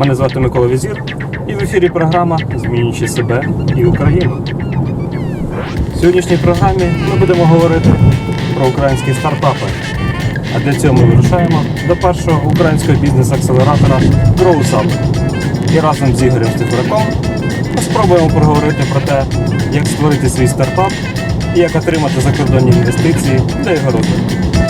Мене звати Микола Візір, і в ефірі програма Змінюючи себе і Україну. В сьогоднішній програмі ми будемо говорити про українські стартапи. А для цього ми вирушаємо до першого українського бізнес-акселератора GrowSup. І разом з Ігорем Стефураком спробуємо проговорити про те, як створити свій стартап і як отримати закордонні інвестиції для його розвитку.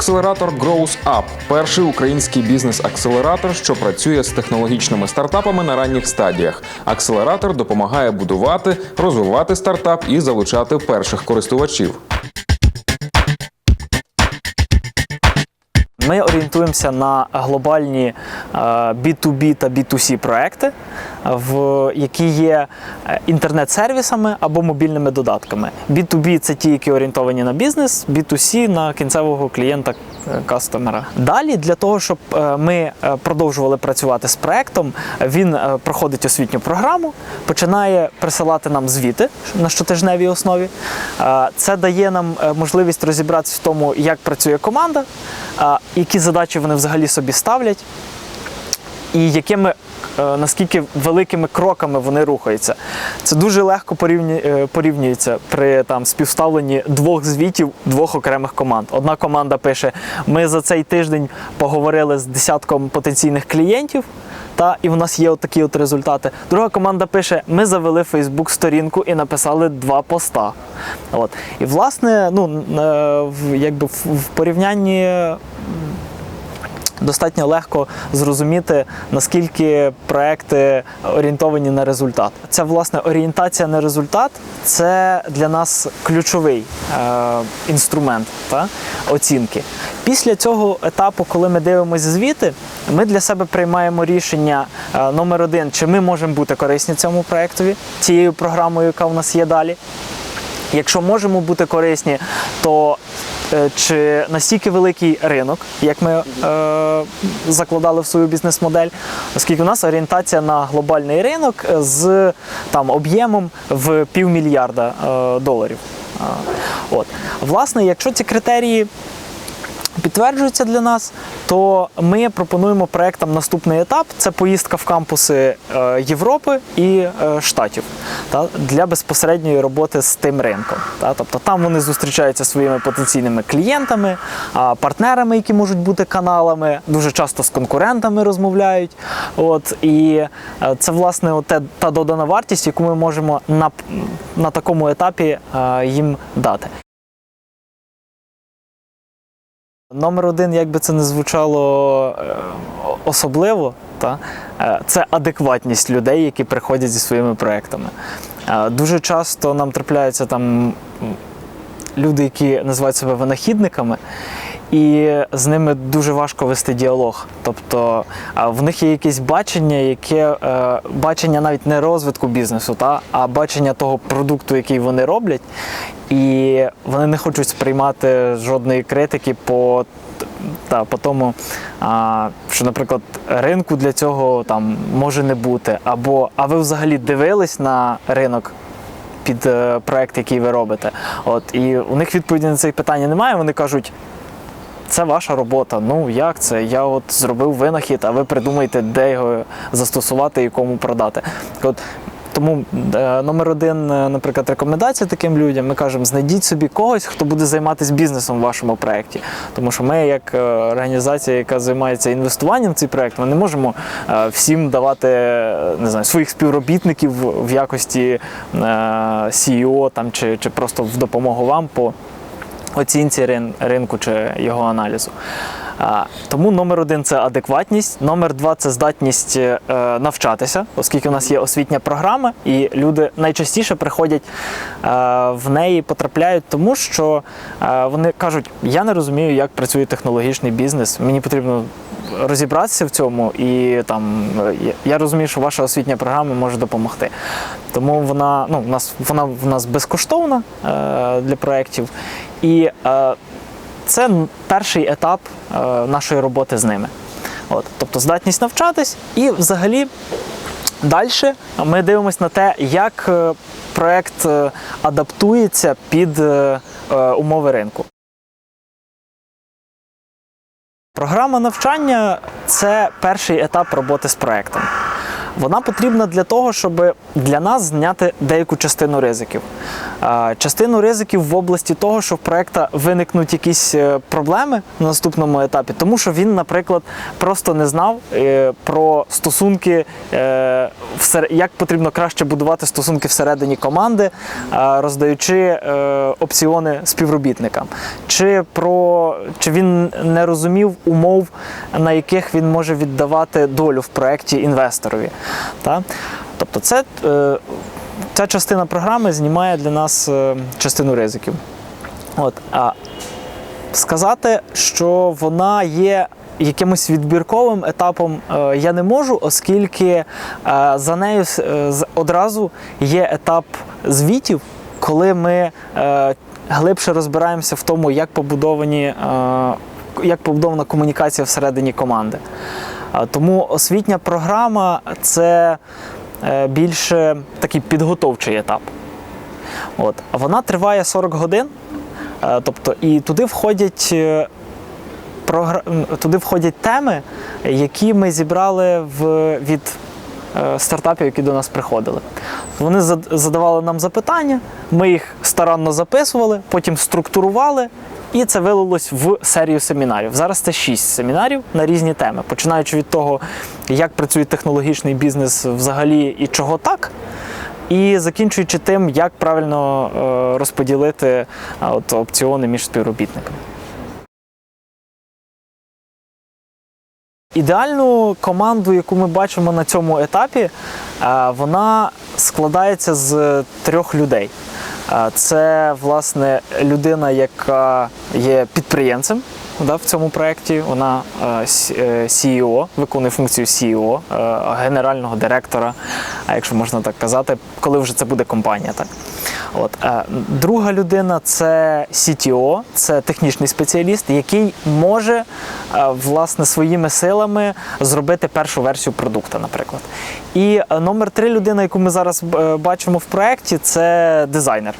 Акселератор Grows Up – перший український бізнес-акселератор, що працює з технологічними стартапами на ранніх стадіях. Акселератор допомагає будувати, розвивати стартап і залучати перших користувачів. Ми орієнтуємося на глобальні е, B2B та B2C проекти, які є е, інтернет-сервісами або мобільними додатками. B2B це ті, які орієнтовані на бізнес, B2C на кінцевого клієнта е, кастомера. Далі для того, щоб е, ми е, продовжували працювати з проектом, він е, проходить освітню програму, починає присилати нам звіти на щотижневій основі. Це дає нам можливість розібратися в тому, як працює команда, які задачі вони взагалі собі ставлять, і якими е, наскільки великими кроками вони рухаються. Це дуже легко е, порівнюється при там співставленні двох звітів двох окремих команд. Одна команда пише: ми за цей тиждень поговорили з десятком потенційних клієнтів. Та і в нас є от такі от результати. Друга команда пише: ми завели Фейсбук сторінку і написали два поста. От. І власне, ну е, якби в, порівнянні достатньо легко зрозуміти, наскільки проекти орієнтовані на результат. Ця власне орієнтація на результат це для нас ключовий е, інструмент та, оцінки. Після цього етапу, коли ми дивимося звіти, ми для себе приймаємо рішення е, номер один, чи ми можемо бути корисні цьому проектові, цією програмою, яка в нас є далі. Якщо можемо бути корисні, то чи настільки великий ринок, як ми е, закладали в свою бізнес-модель, оскільки у нас орієнтація на глобальний ринок з там об'ємом в півмільярда е, доларів. От. Власне, якщо ці критерії підтверджуються для нас, то ми пропонуємо проектам наступний етап це поїздка в кампуси е, Європи і е, Штатів та, для безпосередньої роботи з тим ринком. Тобто там вони зустрічаються своїми потенційними клієнтами, партнерами, які можуть бути каналами, дуже часто з конкурентами розмовляють. От, і е, це власне оте, та додана вартість, яку ми можемо на, на такому етапі е, їм дати. Номер один, як би це не звучало е, особливо, та, е, це адекватність людей, які приходять зі своїми проектами. Е, Дуже часто нам трапляються там люди, які називають себе винахідниками, і з ними дуже важко вести діалог. Тобто в них є якесь бачення, яке е, бачення навіть не розвитку бізнесу, та, а бачення того продукту, який вони роблять. І вони не хочуть сприймати жодної критики по, та, по тому, а, що, наприклад, ринку для цього там може не бути. Або а ви взагалі дивились на ринок під е, проект, який ви робите? От, і у них відповіді на це питання немає. Вони кажуть. Це ваша робота. Ну як це? Я от зробив винахід, а ви придумаєте, де його застосувати і кому продати. От тому е, номер один, е, наприклад, рекомендація таким людям. Ми кажемо, знайдіть собі когось, хто буде займатися бізнесом в вашому проєкті. Тому що ми, як е, організація, яка займається інвестуванням в цей проєкт, ми не можемо всім давати не знаю, своїх співробітників в якості CEO там, чи, чи просто в допомогу вам по оцінці рин- ринку чи його аналізу. Тому номер один це адекватність, номер два це здатність е, навчатися, оскільки у нас є освітня програма, і люди найчастіше приходять е, в неї, потрапляють, тому що е, вони кажуть: я не розумію, як працює технологічний бізнес. Мені потрібно розібратися в цьому, і там я- розумію, що ваша освітня програма може допомогти. Тому вона ну в нас вона в нас безкоштовна е, для проєктів. І е, це перший етап е, нашої роботи з ними. От, тобто здатність навчатись і взагалі. Далі ми дивимося на те, як е, проект е, адаптується під е, умови ринку. Програма навчання це перший етап роботи з проектом. Вона потрібна для того, щоб для нас зняти деяку частину ризиків. Частину ризиків в області того, що в проекта виникнуть якісь е, проблеми на наступному етапі, тому що він, наприклад, просто не знав е, про стосунки, е, як потрібно краще будувати стосунки всередині команди, роздаючи опціони співробітникам. Чи про чи він не розумів умов, на яких він може віддавати долю в проєкті інвесторові. Та? Тобто, це, е, ця частина програми знімає для нас е, частину ризиків. От, а сказати, що вона є якимось відбірковим етапом, е, я не можу, оскільки за нею одразу є етап звітів, коли ми глибше розбираємося в тому, як побудовані. Як побудована комунікація всередині команди. Тому освітня програма це е, більше такий підготовчий етап. От. Вона триває 40 годин, е, тобто, і туди входять, е, туди входять теми, які ми зібрали в, від стартапів, які до нас приходили. Вони зад- задавали нам запитання, ми їх старанно записували, потім структурували. І це вилилось в серію семінарів. Зараз це шість семінарів на різні теми, починаючи від того, як працює технологічний бізнес взагалі і чого так, і закінчуючи тим, як правильно е, розподілити е, от, опціони між співробітниками. Ідеальну команду, яку ми бачимо на цьому етапі, е, вона складається з трьох людей. Це власне людина, яка є підприємцем да, в цьому проєкті. Вона е, е, CEO, виконує функцію CEO, е, генерального директора, а якщо можна так казати, коли вже це буде компанія. Так? От. е, Друга людина це CTO, це технічний спеціаліст, який може е, власне своїми силами зробити першу версію продукту, наприклад. І е, номер три людина, яку ми зараз бачимо в проєкті, це дизайнер.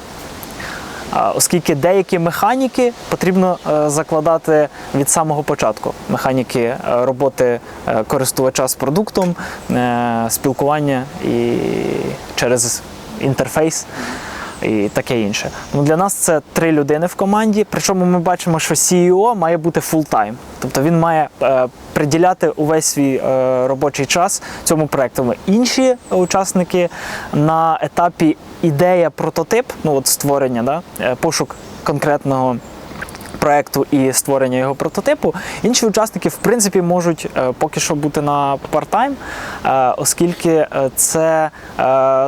Оскільки деякі механіки потрібно закладати від самого початку. Механіки роботи користувача з продуктом, спілкування і через інтерфейс і таке інше. Ну, для нас це три людини в команді. Причому ми бачимо, що CEO має бути full-time. Тобто він має е, приділяти увесь свій е, робочий час цьому проекту. Інші учасники на етапі ідея, прототип, ну от створення, да, е, пошук конкретного проекту і створення його прототипу. Інші учасники, в принципі, можуть е, поки що бути на парт-тайм, е, оскільки е, це е,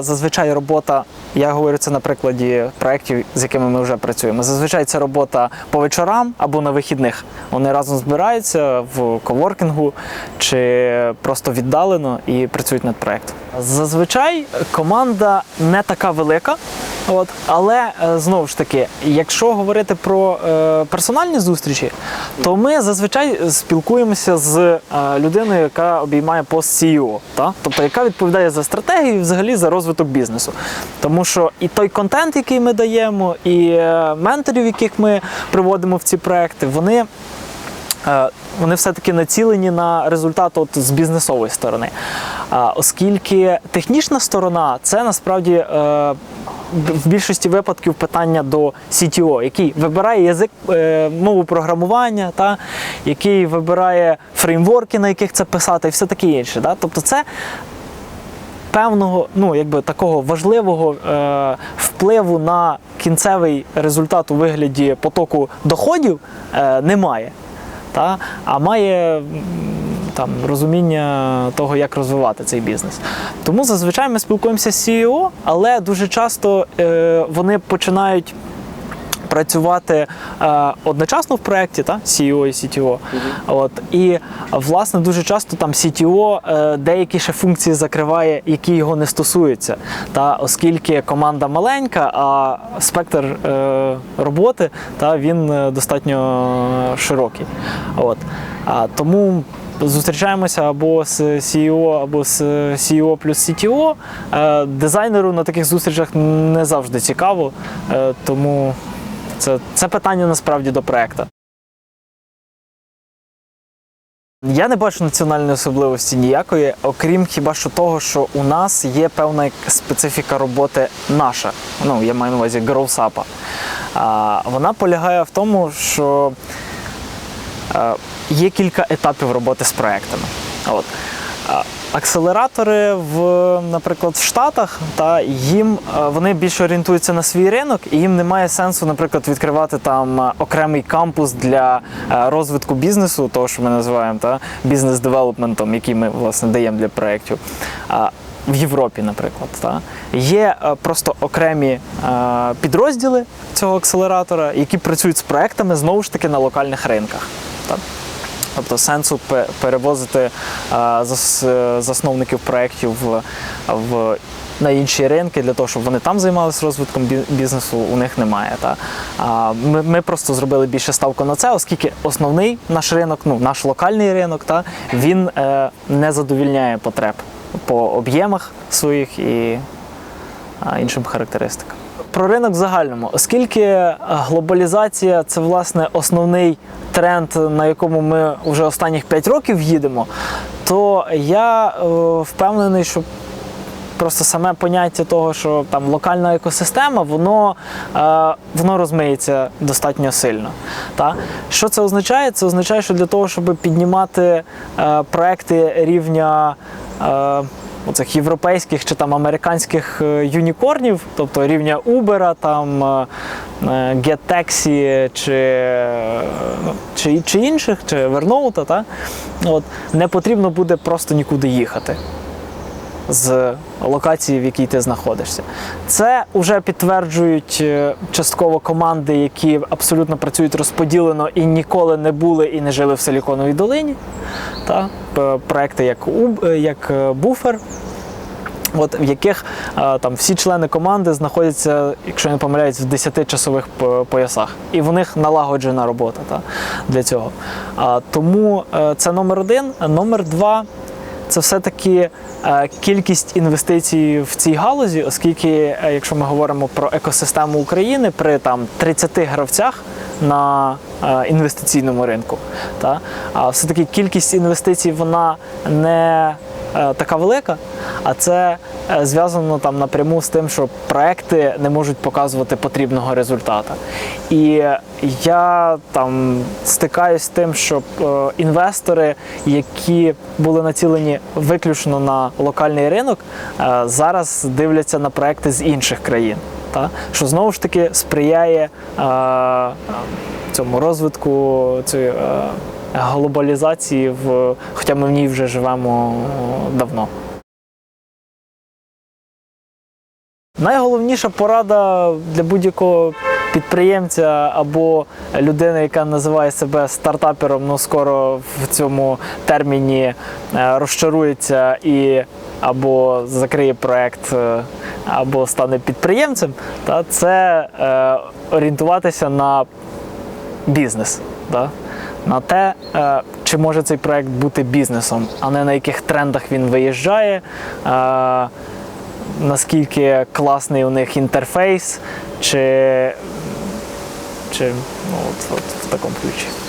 зазвичай робота. Я говорю це на прикладі проєктів, з якими ми вже працюємо. Зазвичай це робота по вечорам або на вихідних. Вони разом збираються в коворкінгу чи просто віддалено і працюють над проєктом. Зазвичай команда не така велика. От, але е, знову ж таки, якщо говорити про е, персональні зустрічі, то ми зазвичай спілкуємося з е, людиною, яка обіймає пост CEO, та? тобто яка відповідає за стратегію і взагалі за розвиток бізнесу. Тому що і той контент, який ми даємо, і е, менторів, яких ми приводимо в ці проекти, вони Е, вони все-таки націлені на результат от з бізнесової сторони. Оскільки технічна сторона це насправді е, в більшості випадків питання до CTO, який вибирає язик мову програмування, та, який вибирає фреймворки, на яких це писати, і все таке інше. Да? Тобто це певного, ну якби такого важливого е, впливу на кінцевий результат у вигляді потоку доходів е, немає. Та? А має там розуміння того, як розвивати цей бізнес. Тому зазвичай ми спілкуємося з CEO, але дуже часто е, вони починають працювати е, одночасно в проєкті, та CEO і CTO. От і власне дуже часто там CTO е, деякі ще функції закриває, які його не стосуються. Та оскільки команда маленька, а спектр е, роботи та він е, достатньо широкий. От а тому зустрічаємося або з CEO, або з CEO плюс CTO. Е, Дизайнеру на таких зустрічах не завжди цікаво, е, тому це, це питання насправді до проекту. Я не бачу національної особливості ніякої, окрім хіба що того, що у нас є певна специфіка роботи наша. Ну, я маю на увазі гроусапа. Вона полягає в тому, що е, є кілька етапів роботи з проектами. От. Акселератори в, наприклад, в Штатах, та їм е, вони більше орієнтуються на свій ринок, і їм немає сенсу, наприклад, відкривати там е, окремий кампус для е, розвитку бізнесу, того, що ми називаємо та, бізнес-девелопментом, який ми власне даємо для проєктів. В Європі, наприклад, та є просто окремі підрозділи цього акселератора, які працюють з проектами знову ж таки на локальних ринках. Та. Тобто сенсу перевозити зас- засновників проєктів в, на інші ринки для того, щоб вони там займалися розвитком бізнесу, у них немає. Та? Ми, ми просто зробили більше ставку на це, оскільки основний наш ринок, ну, наш локальний ринок, та, він е, не задовільняє потреб по об'ємах своїх і іншим характеристикам. Про ринок в загальному, оскільки е, глобалізація це власне основний тренд, на якому ми вже останніх 5 років їдемо, то я е, впевнений, що просто саме поняття того, що там локальна екосистема, воно, е, воно розмиється достатньо сильно. Та? Що це означає? Це означає, що для того, щоб піднімати е, проекти рівня. Е, Оцих європейських чи там американських е, юнікорнів, тобто рівня Uber, там е, е, GetTaxi чи, чи, чи інших, чи Evernote, та? От, не потрібно буде просто нікуди їхати з локації, в якій ти знаходишся. Це вже підтверджують частково команди, які абсолютно працюють розподілено і ніколи не були і не жили в Силіконовій долині. Та? Проекти як, Уб- е, як е, Буфер. От, в яких е, там всі члени команди знаходяться, якщо не помиляюсь, в 10 часових поясах. І в них налагоджена робота та, для цього. А, тому е, це номер один. Номер два це все-таки е, кількість інвестицій в цій галузі, оскільки, е, якщо ми говоримо про екосистему України, при там 30 гравцях на е, інвестиційному ринку, а все-таки кількість інвестицій вона не е, така велика, а це е, зв'язано там напряму з тим, що проекти не можуть показувати потрібного результату. І я там стикаюсь з тим, що інвестори, які були націлені виключно на локальний ринок, зараз дивляться на проекти з інших країн. Та? Що знову ж таки сприяє е, цьому розвитку цієї е, глобалізації, в, хоча ми в ній вже живемо давно. Найголовніша порада для будь-якого підприємця або людини, яка називає себе стартапером, ну скоро в цьому терміні е, розчарується і або закриє проект, е, або стане підприємцем, та це е, орієнтуватися на бізнес. Да? На те, е, чи може цей проект бути бізнесом, а не на яких трендах він виїжджає, е, наскільки класний у них інтерфейс, чи, чи ну, от, от в такому ключі.